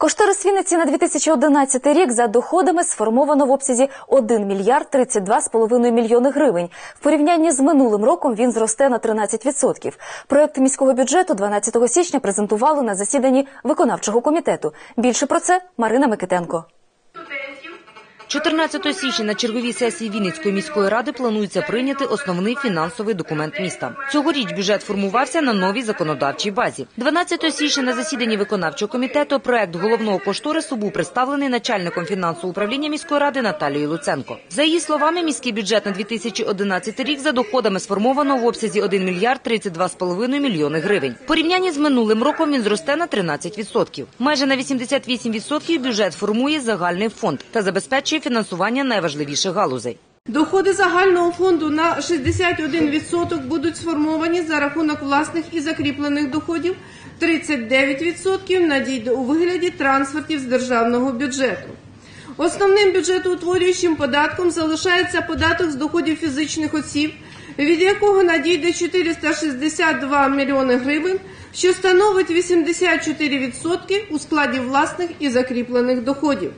Кошторис Вінниці на 2011 рік за доходами сформовано в обсязі 1 мільярд 32,5 мільйони гривень. В порівнянні з минулим роком він зросте на 13%. Проект міського бюджету 12 січня презентували на засіданні виконавчого комітету. Більше про це Марина Микитенко. 14 січня на черговій сесії Вінницької міської ради планується прийняти основний фінансовий документ міста. Цьогоріч бюджет формувався на новій законодавчій базі. 12 січня на засіданні виконавчого комітету проект головного кошторису був представлений начальником фінансового управління міської ради Наталією Луценко. За її словами, міський бюджет на 2011 рік за доходами сформовано в обсязі 1 мільярд 32,5 мільйони гривень. В порівнянні з минулим роком він зросте на 13%. Майже на 88% бюджет формує загальний фонд та забезпечує фінансування найважливіших галузей. Доходи загального фонду на 61% будуть сформовані за рахунок власних і закріплених доходів, 39% надійде у вигляді трансфертів з державного бюджету. Основним бюджетоутворюючим податком залишається податок з доходів фізичних осіб, від якого надійде 462 мільйони гривень, що становить 84% у складі власних і закріплених доходів.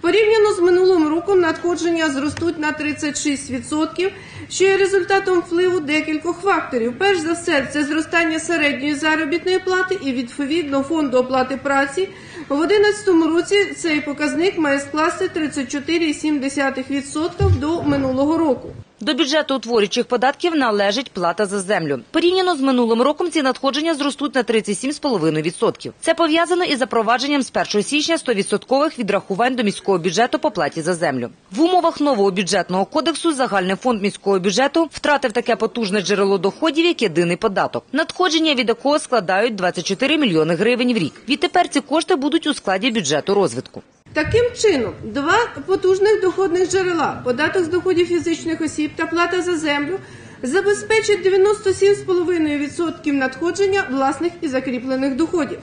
Порівняно з минулим роком надходження зростуть на 36%, що є результатом впливу декількох факторів. Перш за все, це зростання середньої заробітної плати і відповідно фонду оплати праці. В 2011 році цей показник має скласти 34,7% до минулого року. До бюджету утворюючих податків належить плата за землю. Порівняно з минулим роком ці надходження зростуть на 37,5%. Це пов'язано із запровадженням з 1 січня 100% відрахувань до міського бюджету по платі за землю. В умовах нового бюджетного кодексу загальний фонд міського бюджету втратив таке потужне джерело доходів, як єдиний податок, надходження від якого складають 24 мільйони гривень в рік. Відтепер ці кошти будуть у складі бюджету розвитку. Таким чином, два потужних доходних джерела податок з доходів фізичних осіб та плата за землю забезпечать 97,5% надходження власних і закріплених доходів.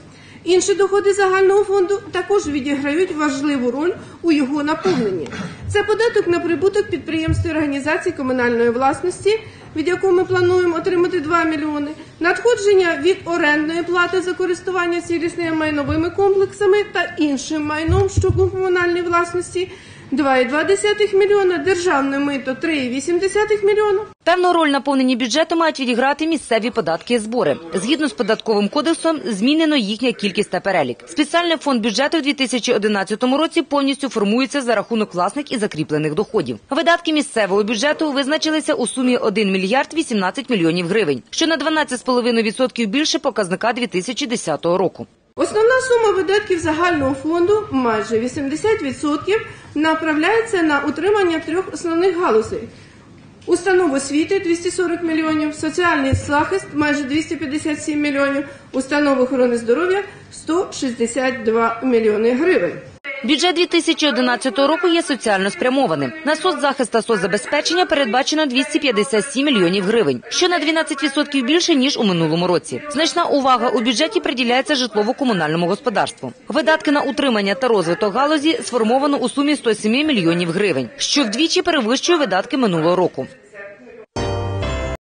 Інші доходи загального фонду також відіграють важливу роль у його наповненні. Це податок на прибуток підприємств і організацій комунальної власності, від якого ми плануємо отримати 2 мільйони, надходження від орендної плати за користування цілісними майновими комплексами та іншим майном, що комунальної власності. 2,2 мільйона, державне мито 3,8 мільйона. Певну роль наповненні бюджету мають відіграти місцеві податки і збори. Згідно з податковим кодексом, змінено їхня кількість та перелік. Спеціальний фонд бюджету у 2011 році повністю формується за рахунок власних і закріплених доходів. Видатки місцевого бюджету визначилися у сумі 1 мільярд 18 мільйонів гривень, що на 12,5% більше показника 2010 року. Основна сума видатків загального фонду, майже 80%, направляється на утримання трьох основних галузей. Установ освіти 240 мільйонів, соціальний захист майже 257 мільйонів, установ охорони здоров'я 162 мільйони гривень. Бюджет 2011 року є соціально спрямованим. На соцзахист та соцзабезпечення передбачено 257 мільйонів гривень, що на 12% більше ніж у минулому році. Значна увага у бюджеті приділяється житлово-комунальному господарству. Видатки на утримання та розвиток галузі сформовано у сумі 107 мільйонів гривень, що вдвічі перевищує видатки минулого року.